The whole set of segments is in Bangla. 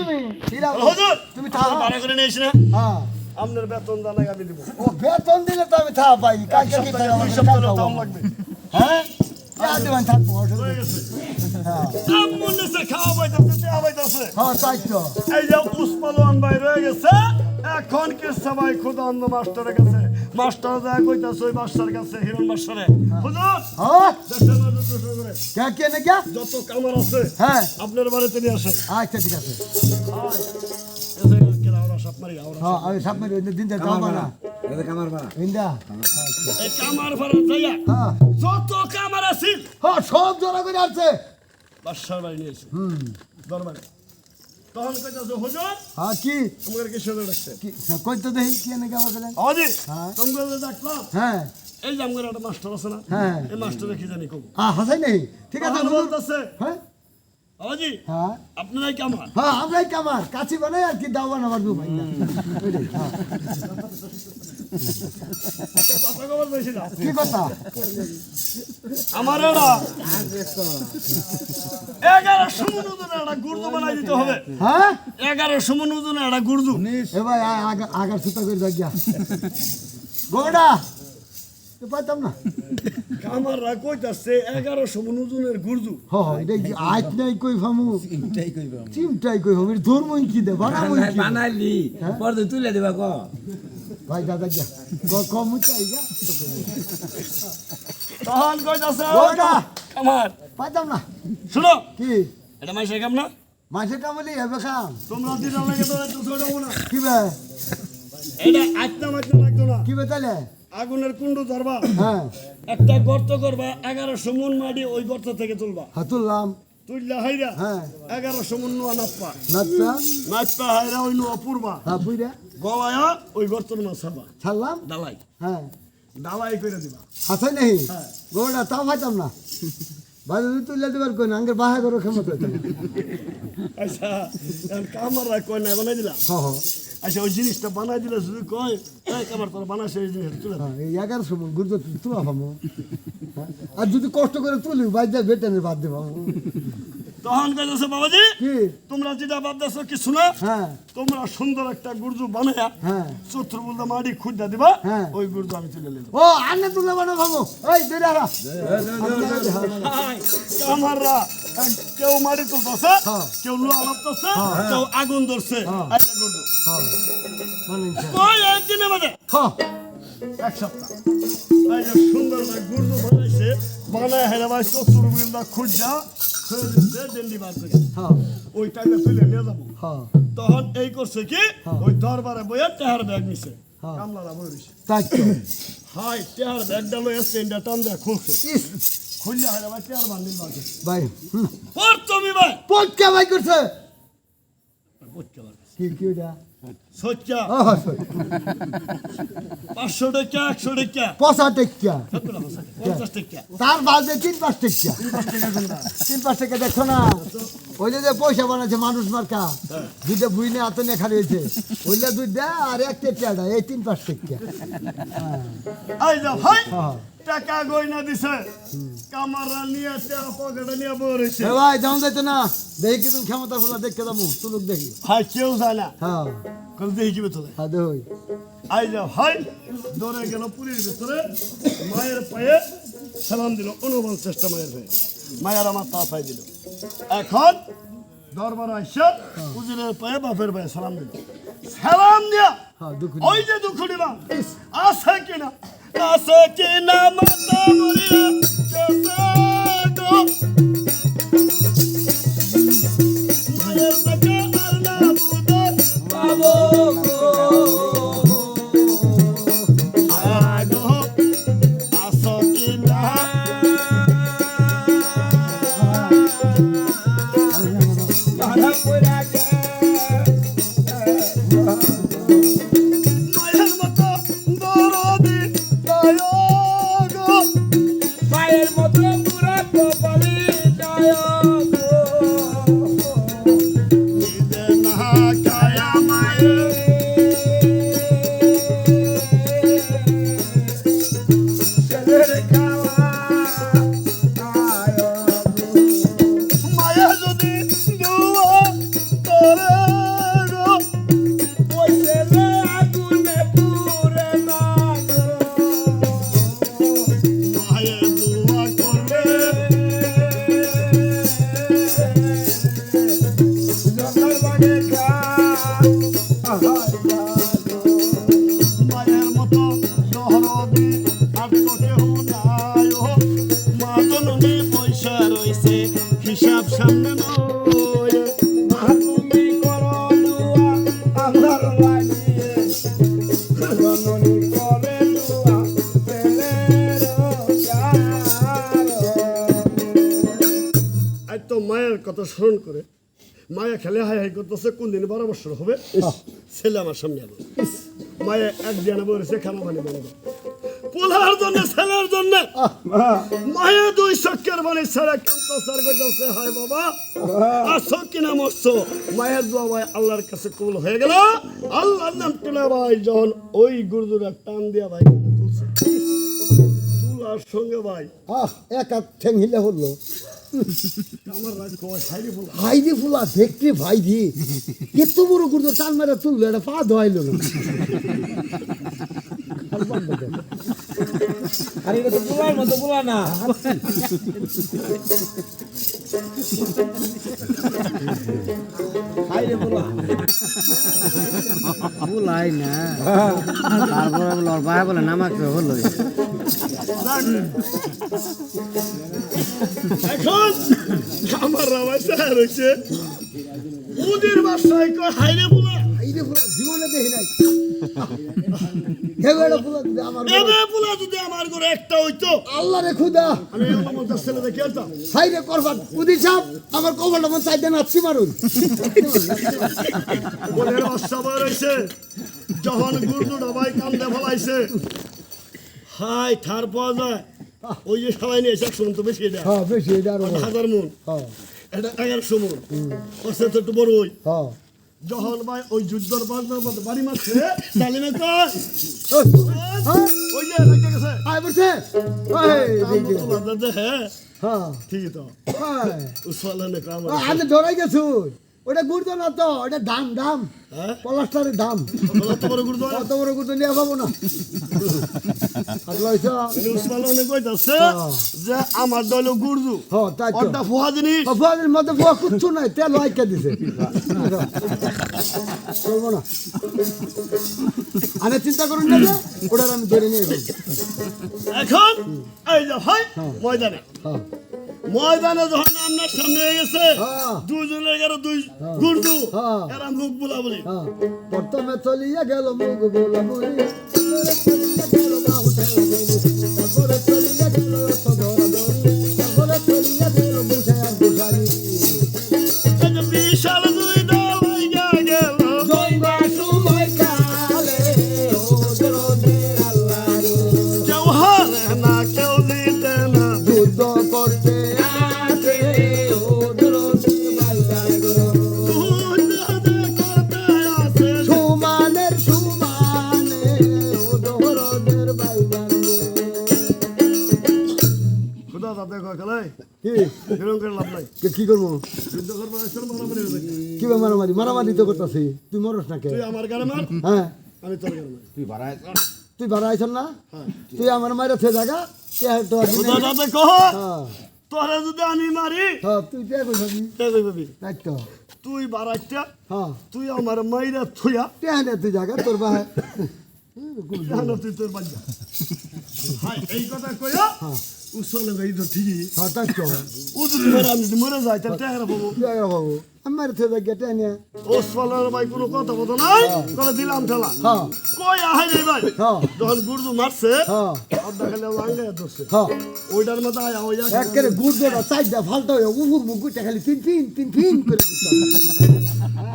তুমি? হুজুর! তুমি থাকা থাকা করে নিয়েছি না। হ্যাঁ। আপনার বেতন দানা আমি দিব। ও বেতন দিলে তো আমি থা পাই এক কি সপ্তাহে থাকব দুই সপ্তাহে দাম লাগবে। হ্যাঁ? থাকব হ্যাঁ আমন খাওয়া হ্যাঁ তাই তো। এই যে ভাই রয়ে গেছে। এখন কি সবাই খুদা অন্য মাস্টারের কাছে? মাস্টার যা কইতাছে ওই মাস্টার কাছে হিরণ মাস্টারে। হুজুর! হ্যাঁ? দেশের মানুষ করে কে কে নে কে? যত কামার আছে হ্যাঁ। আপনার বাড়িতে নিয়ে আসেন। আচ্ছা ঠিক আছে। এসে কেন ওরা সব মারি ওরা হ্যাঁ আমি সামনে দিন দেখ কামা না এটা কামার ভাড়া। ইন্দা এই কামার ভাড়া। যাইয়া হ্যাঁ। যত কামার আছে হ্যাঁ সব জোড়া করে আছে বাসার বাড়ি নিয়েছে হুম। দরবারে তখন কইতাছে হুজুর হ্যাঁ কি? তোমাদের কি শুনে রাখছে কি কই তো দেখি কি নে কামা করেন আওয়াজি হ্যাঁ। তোমরা দেখলাম হ্যাঁ। এই যে আমার একটা মাস্টার আছে না হ্যাঁ। এই মাস্টারে কি জানি কব হাসাই নেই। ঠিক আছে। বলতেছে হ্যাঁ। হ্যাঁ। আপনারাই কামার হ্যাঁ আমরাই কামার কাছি বানাই আর কি দাও বানাবার দু ভাই। না কি কথা আমার এটা এগারো সমন ওজনে একটা গুর্দু বানাই দিতে হবে হ্যাঁ এগারো সমন ওজনে একটা গুর্দু এ ভাই আগার সুতা করে দেখ গিয়া গোটা পাইতাম না কামাররা কইতাছে এগারো সমন ওজনের এটা কি নাই কই ফামু চিমটাই কই ফামু এটা ধর্মই কি দে বানামই কি? বানাইলি তুলে দেবা ক ভাই দাদা ক- কম চাই গা তখন কইতাছে কামার পাইতাম না। শুনো। কি? এটা মাইসে কাম না? কামলি হবে খাম তোমরা দিন লাগে তো না। কি বে? এটা লাগতো না। কি বে তাহলে? আগুনের কুণ্ড ধরবা। হ্যাঁ। একটা গর্ত করবা এগারোশো মন মাটি ওই গর্ত থেকে তুলবা। হাতুল্লাম তুললা হাইরা হ্যাঁ। এগারোশো মন নাপ্পা নাচপা হাইরা ওই নোয়া পূর্বা। হ্যাঁ বুঝা গওয়ায়া ওই গর্তর মাছ ছাড়বা ছাড়লাম? ডালাই হ্যাঁ। ডালাই করে দিবা। হাসাই নেই হ্যাঁ। গোটা তাও পাইতাম না। যদি তুলে দিবার কই না আঙ্গের বাহা করো ক্ষমতা আচ্ছা কামাররা কয় নাই বানাই দিলাম? হ হ আচ্ছা ওই জিনিসটা বানাই দিলে যদি কয় কামার তোর বানাইছে এই তুলে দাও। হ্যাঁ, এই এগারোশো মন গুরুত্ব তুলা পাবো আর যদি কষ্ট করে তুলি বাইর বেটেনের বাদ দেবো। তখন কইতেছে বাবাজি তোমরা যেটা ভাবতেছো কিছু না। হ্যাঁ। তোমরা সুন্দর একটা গুর্জু বানায়া হ্যাঁ। চতুর্বুলদা মাটি খুঁজা দিবা হ্যাঁ। ওই গুর্জু আমি তুলে নেব ও আনে তুলে বানো ভাবো এই বেড়ে আরা কামাররা কেউ মাটি তুলতেছে হ্যাঁ। কেউ লোয়া লাগতেছে কেউ আগুন ধরছে। হ্যাঁ। আইটা গুর্জু। কই একদিনে মানে হ্যাঁ এক সপ্তাহ। এই যে সুন্দর একটা গুর্জু বানাইছে বানায় হেরে ভাই চতুর্বুলদা খুঁজা ছেড়ে দিচ্ছে ডেন্ডি বার থেকে হ্যাঁ। ওই টাইমে তুলে নিয়ে যাব। হ্যাঁ। তখন এই করছে কি হ্যাঁ। ওই দরবারে বইয়া টেহার ব্যাগ নিছে। কামলারা বই রইছে হাই টেহার ব্যাগটা লই এসছে টান দেয়া খুলছে। খুললে ভাই টেহার বান্ডিল বাকি ভাই পর তুমি ভাই। পটকা ভাই করছে। বুঝতে পারবে কি কি ওটা সরি পাঁচশো টাকা একশো টাকা। পচা টাকা। তার বাদে তিন পাঁচ টাকা। তিন পাঁচ টাকা দেখছ না। ওই যে পয়সা বানাচ্ছে মানুষ মার্কা দুইটা বুই নিয়ে হাতে নিয়ে খালি হয়েছে। ওইটা দেয় আর এক টেকিয়াটা এই তিন পাঁচ ভাই হ্যাঁ। টাকা গয়না দিছে। কামাররা নিয়ে টেহা পকেটে নিয়ে বই রইছে ভাই যাইতো না। দেখি কি তুমি ক্ষমতা ফুলা দেখতে যাব। তুলুক দেখি। হাই কেউ যায় না। হ্যাঁ। করে দেখি কি হ্যাঁ। দেখ। আই যা ভাই দৌড়ে গেল পুরীর ভিতরে। মায়ের পায়ে সালাম দিল অনুমান চেষ্টা মায়ের পায়ে। মায়ের আমার পা পাই দিল। এখন দরবার আইসা উজিরের পায়ে বাপের পায়ে সালাম দিল। সালাম দিয়া হ্যাঁ ওই যে দুঃখ দিলাম। আছে কিনা? আছে কিনা মাতা মরিয়া? মতো পুরা কপালি দয়া বছর হবে। ছেলে আমার সামনে এলো মায়ে এক দিনে বলেছে খানা পানি বন্ধ পোলার জন্য ছেলের জন্য। মায়ে দুই চক্কের মানে ছেলে কান্ত স্যার হায় বাবা। আসো কিনা মরছো মায়ের দোয়া ভাই আল্লাহর কাছে কবুল হয়ে গেল। আল্লাহর নাম ভাই যখন ওই গুরুদুরা টান দিয়া ভাই তুলছে। তুলার সঙ্গে ভাই। আহ এক হাত ঠ্যাং হিলে। হাইরে ফুলা। দেখতে ভাই রে। এত বড় করতো টান মেরে তুললো এটা পা ধোয়াইলো। না আর এটা তো মতো হাইরে তারপরে ভাই বলে নামাকে হলো। এখন আমার রামাই স্যার হয়েছে ওদের বাসায় কয় হাইরে বলা ভাই রে জীবনে দেখি নাই চাইতে যখন গুরদু কান্দে ফলাইছে হাই থার পাওয়া যায় ওই যে সবাই নিয়ে এসে একশো মন তো বেশি এটা। হ্যাঁ বেশি এটা আরও হাজার মন। হ্যাঁ। এটা এগারোশো মন। ওর সাথে তো একটু বড় ওই। হ্যাঁ। যখন ভাই ওই যুদ্ধর বাজনার মধ্যে বাড়ি মারছে তালিমে কয় ওই, হ্যাঁ। যে গেছে। আয় বলছে হ্যাঁ। হ্যাঁ। ঠিকই তো। হ্যাঁ। উসমানে কাম আমি ধরাই গেছু ওটা গুড়তো না তো ওটা দাম দাম। হ্যাঁ? পলাস্টারের দাম। কত বড় গুড়তো নিয়ে পাবো না। হ্যাঁ। যে আমার দল হ্যাঁ তো। ওটা ফুয়া জিনিস। অফাদের মধ্যে বুয়া কিচ্ছু নাই তেল হাইকা দিছে। চলবো না। আমি চিন্তা করুন না যে, ওটার আমি ধরে নিয়ে এখন এই যে ভাই ময়দানে। হ্যাঁ। ময়দানে যখন আপনার সামনে হয়ে গেছে হ্যাঁ। দুজনের গেল দুই গুরদু হ্যাঁ। এরা মুখ বলা বলি হ্যাঁ। প্রথমে চলিয়া গেল মুখ বোলা বলি খুদা তাতে কয় কি? এরকম করে লাভ নাই। কি করব? যুদ্ধ করব মারামারি হবে। নাকি? কি মারামারি? মারামারি তো করতেছি। তুই মরস না কে? তুই আমার গাড়ি মার হ্যাঁ। আমি তোর গাড়ি মার। তুই ভাড়া আইছ? না? তুই আমার মায়ের থে জায়গা তো হ্যাঁ। তোরা যদি আমি মারি হ্যাঁ তুই কই তাই তো তুই বারাইটা হ্যাঁ। তুই আমার মাইরা থুয়া। হানে তুই জায়গা তোর বা তুই তোর হাই এই কথা কইয়া উসলে গাই তো ঠিকই তাই তো যদি মরে আমি মরে যাই তাহলে টেহারা পাবো জায়গা বাবু আমার তে নিয়ে ওসমানের ভাই কোনো কথা বলতো নাই করে দিলাম ঠেলা হ্যাঁ কই আহাই রে ভাই যখন গুরদু মারছে হ্যাঁ অর্ধা খালি লাঙ্গায় ধরছে হ্যাঁ ওইটার মধ্যে আয়া ওই একেবারে গুড় দোটা চাইটা ফালটা হয়ে উফুর মুগুটা খালি তিন তিন তিন তিন করে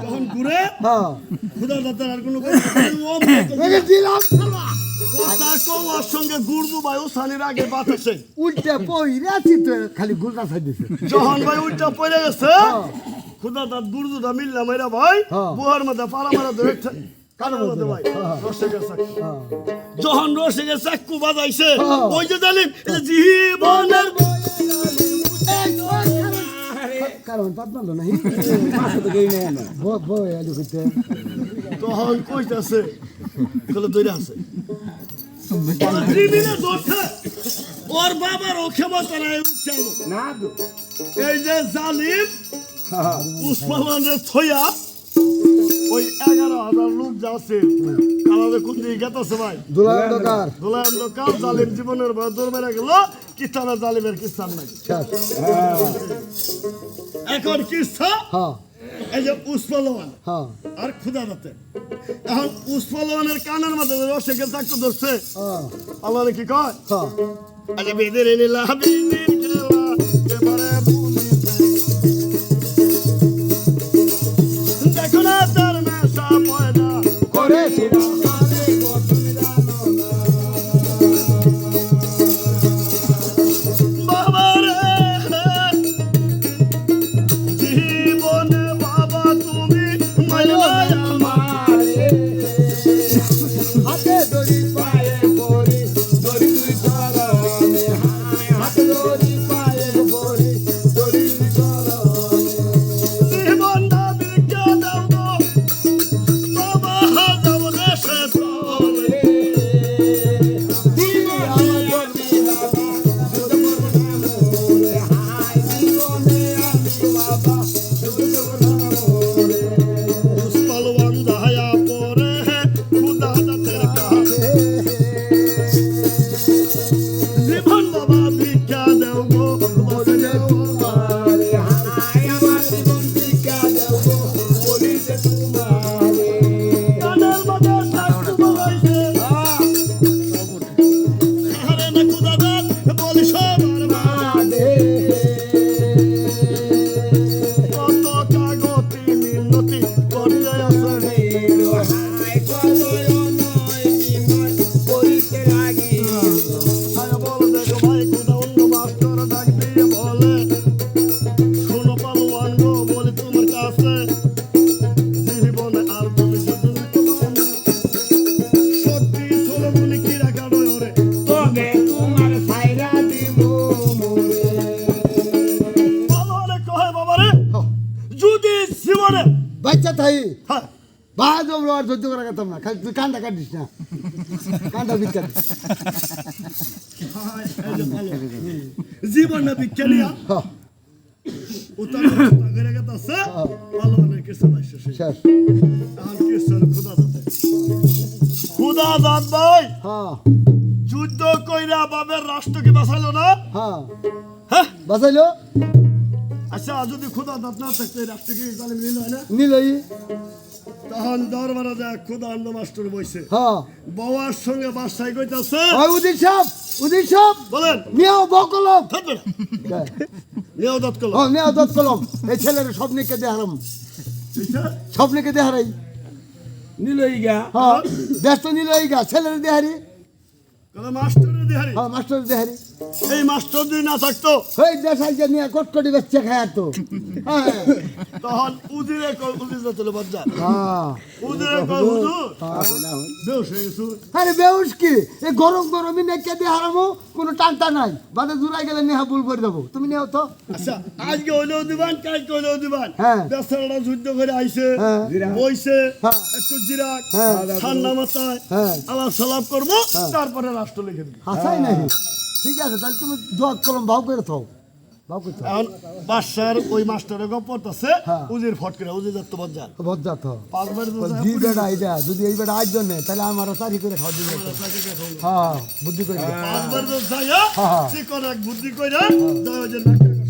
যখন ঘুরে হ্যাঁ খুদা দাতার আর কোনো দিলাম খেলা কওয়ার সঙ্গে গুরদু ভাই ও সানির আগে বাতাসে উল্টে পইরে আছি তো খালি খাই দিছে। যখন ভাই উল্টা পড়ে গেছে। খুদা দাঁত গুরদুটা মিললাম মাইরা ভাই হ্যাঁ। বুহার মধ্যে পাড়া মারা ধরে হ্যাঁ। চাকু হ্যাঁ। যখন রসিকের চাক্কু বাজাইছে। হ্যাঁ। ওই যে জালিম জীবনের কারণ নাই তখন কইতাছে কলে দইরা আছে। ত্রিমিনে ধরছে ওর বাবার ও ক্ষমতা নাই উঠাবো না তো। এই যে জালিম উসমানের থইয়া ওই এগারো হাজার লোক যাচ্ছে আমাদের কোন দিকে গেতেছে ভাই? দুলার দরকার দোলায় কাল জালিম জীবনের ভয় দৌড় মেরে গেল কিস্তানা জালিমের কিস্তান নাই। এখন কিস্তা হ্যাঁ। এই যে উসমালওয়ান হ্যাঁ। আর খুদা রাতে। এখন উসমালওয়ানের কানের মধ্যে রসেকে চাকু ধরছে হ্যাঁ। আল্লাহ কি কয়? হ্যাঁ। আরে বেদের নিলা বিদিন তুই কান্দা কাটিস না। কান্দা বিচ্ছাদ জীবন না বিজ্ঞানিয়া হ্যাঁ উত্তর গেছে পালোয়ানের কিছু নাই শেষ। শেষ। এখন কি খুদা খুদা দাত ভাই! হ্যাঁ যুদ্ধ কইরা বাবের রাষ্ট্রকে বাঁচাইলো না? হ্যাঁ হ্যাঁ? বাঁচাইলো? আচ্ছা যদি খুদা দাঁত না থাকতো রাষ্ট্রকে নিল না? নিলই। তখন দরবারে যায় খুদা অন্য মাস্টার বইছে। হ্যাঁ বাবার সঙ্গে বাসায় কইতাছে। ওই উদির সাহেব উদির সাহেব। বলেন। নিয়েও বকলম থাকবে না। নিয়েও দাঁত করল ও নিয়েও দত কলম। এই ছেলের স্বপ্নকে দেহারাম স্বপ্নকে দেহারাই নিলই গা। হ্যাঁ দেশ তো নিলই গা। ছেলের দেহারি মাস্টারের হ্যাঁ মাস্টার দেহারি এই মাস্টার যদি না থাকতো? ওই দেশ আইকে নিয়ে কটকটি বেচছে খায় তো। হ্যাঁ। তখন উদিরে কল উদির যাতে বাজ্জা। হ্যাঁ। উদিরে কল হুজুর। বেউস হয়ে গেছু আরে বেউস কি? এই গরম গরমই নেকে দিয়ে হারামো কোনো টানটা নাই। বাদে জুড়াই গেলে নেহা ভুল করে দেবো। তুমি নেও তো। আচ্ছা আজকে হইলেও দিবান কালকে হইলেও দিবান হ্যাঁ। যুদ্ধ করে আইছে। বইছে হ্যাঁ। একটু জিরাক। ঠান্ডা মাথায় হ্যাঁ। আলাপ সালাপ করব তারপরে রাষ্ট্র লিখে দিবি। হাসাই নাই। ঠিক আছে তাহলে তুমি দোয়াত কলম ভাও করে থাও। এখন বাসার ওই মাস্টারের হ্যাঁ। উজির ফট করে উজির পাঁচবার জি বেটা এটা যদি এই বেটা আজ জন্যে তাহলে আমার চারি করে খাওয়া হ্যাঁ বুদ্ধি করে পাঁচবার তো হ্যাঁ। চিকন এক বুদ্ধি করে ওই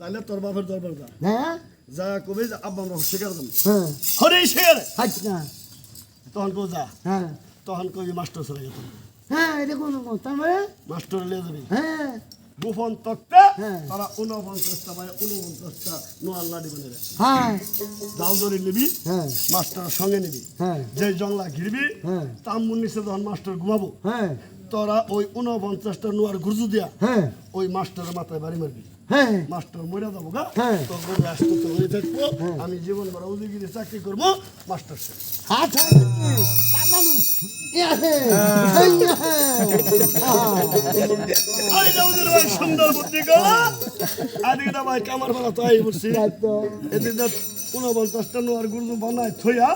তাহলে তোর বাপের দরবার যা হ্যাঁ যা কবি যে আব্বা আমরা শিকার দেবো হ্যাঁ। হরে শিকার! না। তখন কো যা? হ্যাঁ। তখন কবি মাস্টার চলে গেত হ্যাঁ এটা কোন তার মানে? মাস্টার লিয়ে যাবি। হ্যাঁ। গোপন তক্তে হ্যাঁ। তারা উনপঞ্চাশটা বা উনপঞ্চাশটা নোয়াল বানিয়ে দেয় হ্যাঁ। জাল ধরে নিবি হ্যাঁ। মাস্টার সঙ্গে নিবি। হ্যাঁ। যে জংলা ঘিরবি হ্যাঁ। তাম্মুর নিচে যখন মাস্টার ঘুমাবো হ্যাঁ। তোরা ওই উনপঞ্চাশটা নোয়ার গুরজু দিয়া হ্যাঁ। ওই মাস্টারের মাথায় বাড়ি মারবি। হ্যাঁ মাস্টার মরে যাব গা হ্যাঁ। তোর আসতে তো হয়ে থাকব আমি জীবন ভরা উদিগিরি চাকরি করব মাস্টার সে হাত তামালু ইয়াহে আরে দাউদের ভাই সুন্দর বুদ্ধি গলা আদিকে ভাই কামার বেলা তো আই এদিকে উনপঞ্চাশটা নোয়ার গুরজু বানায় থইয়া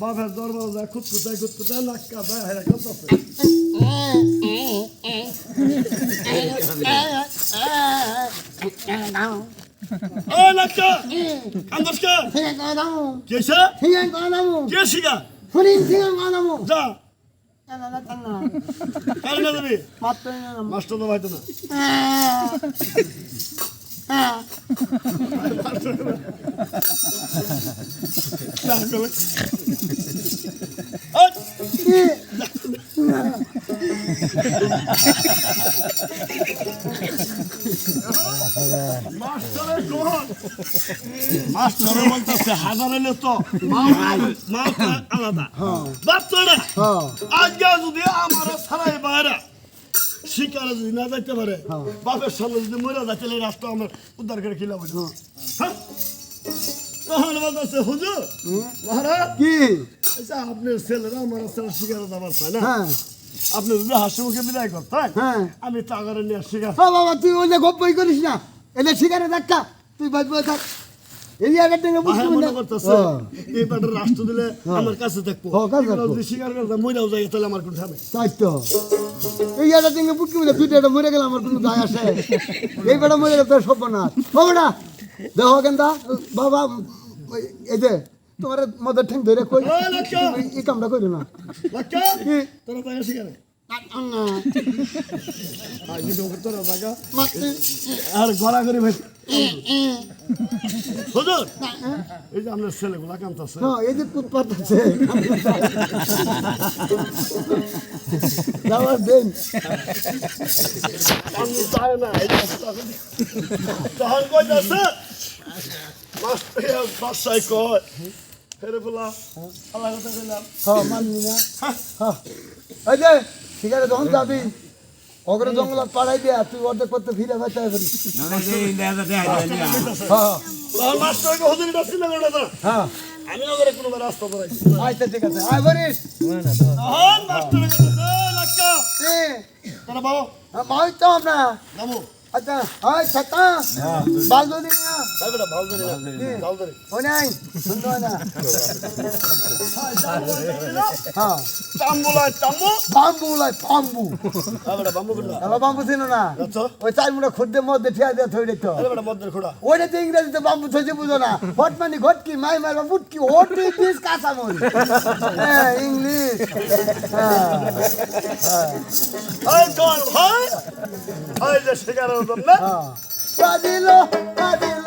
বাপের দরবার যায় খুঁতকুতায় খুঁতকুতায় নাক্কা যায় হেরা করতেছে ওই নাক্কা কান্দস কে কে সে কে শিখা যা কার না যাবি মাস্টার তো ভাইতো না। না করে ওই মাস্টারের কোন মাস্টারের বলতেছে হাজার এলে তো মা আলাদা। বাচ্চারা আজকে যদি আমার সারাই বাইরে শিকারে যদি না যাইতে পারে বাপের সামনে যদি মরে এই রাষ্ট্র আমার উদ্ধার করে খিলা বুঝো হ্যাঁ। তখন বলতেছে হুজুর মহারাজ কি? আচ্ছা আপনার ছেলেরা আমার ছেলে শিকারে যাবার চায় না। হ্যাঁ। আপনি যদি হাসি মুখে বিদায় করতেন হ্যাঁ। আমি টাকারে নিয়ে শিকার বাবা তুই ওই গপ্পই করিস না। এলে শিকারে ধাক্কা। তুই বাঁচবো থাক এই জায়গা থেকে বাহে মনে করতেছে এই রাষ্ট্র দিলে আমার কাছে থাকব। যদি মইরাও যায় তাহলে আমার কোন খাবে তাই তো। এই জায়গা থেকে বুঝবি না তুই এটা মরে গেলে আমার কোনো দায় আসে। এই বেটা মরে গেলে তোর সব না বেটা দেখো কেন বাবা এই যে তোমার মদের ঠেং ধরে কই? এই কামটা কইরো না। তোরা তাই আসি আর গড়াগড়ি ভাই হুজুর এই যে আপনার ছেলেগুলা কামতাছে না এই যে কুতপাত আছে চাই না তখন কই যাচ্ছে বাসায় কয় ফেরে বলা আল্লাহ কথা কইলাম হ্যাঁ হ্যাঁ ঠিক আছে যখন যাবি অগ্র জঙ্গল পাড়াই দিয়া তুই অর্ধেক করতে ফিরে ভাই তাই হ্যাঁ। না হ্যাঁ। আমি নগরে কোনো রাস্তা করাই আচ্ছা ঠিক আছে। আয় বলিস। এ। তারা বাবা। মাই তো আমরা। আচ্ছা হয় ছাতা বাল যদি না? বেটা ভালো ধরে না ভালো ধরে ও নাই সুন্দর না? হ্যাঁ চাম্বুলা চাম্বু বাম্বু লাই বাম্বু। তাই বেটা বাম্বু করলা এবার বাম্বু ছিল না? ওই চার মুড়া খুদ্দে মধ্যে ঠিয়া দিয়ে থই দিত। তাই বেটা মদ্দের খোড়া। ওইটা তো ইংরেজিতে বাম্বু থইছে বুঝো না। হট মানে ঘটকি মাই মারবা ফুটকি ইংলিশ কাঁচা মরি হ্যাঁ হ্যাঁ। যে জন্য হ্যাঁ কাদিল কাদিল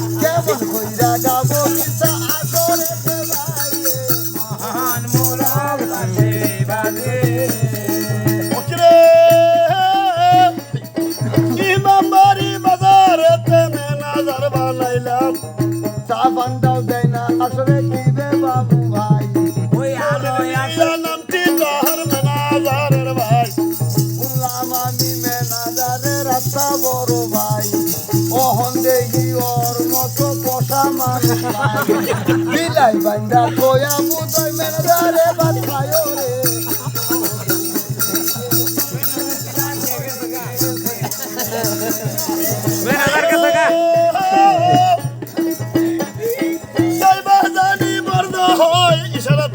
বড় ভাই অহন দেখি ওর মতো কষা মানুষ বিলাই বান্ডা কয়া বুঝই মেনাজারে ভাত খায় রে।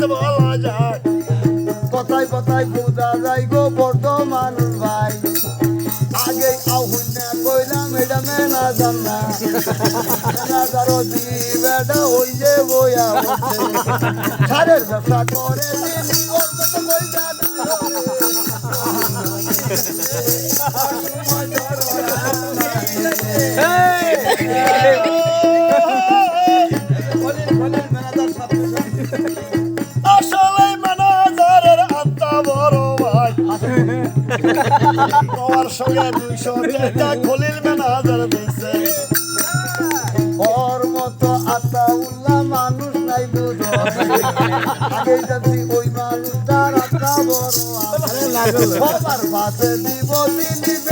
গা যায়। কথায় কথায় বোঝা যাই গো। মেনাজার না মেনাজার দিবেটা ওই যে বইয়া সারের ব্যবসা সঙ্গে দুইশো খলিল সবার পাশে দিব তিনি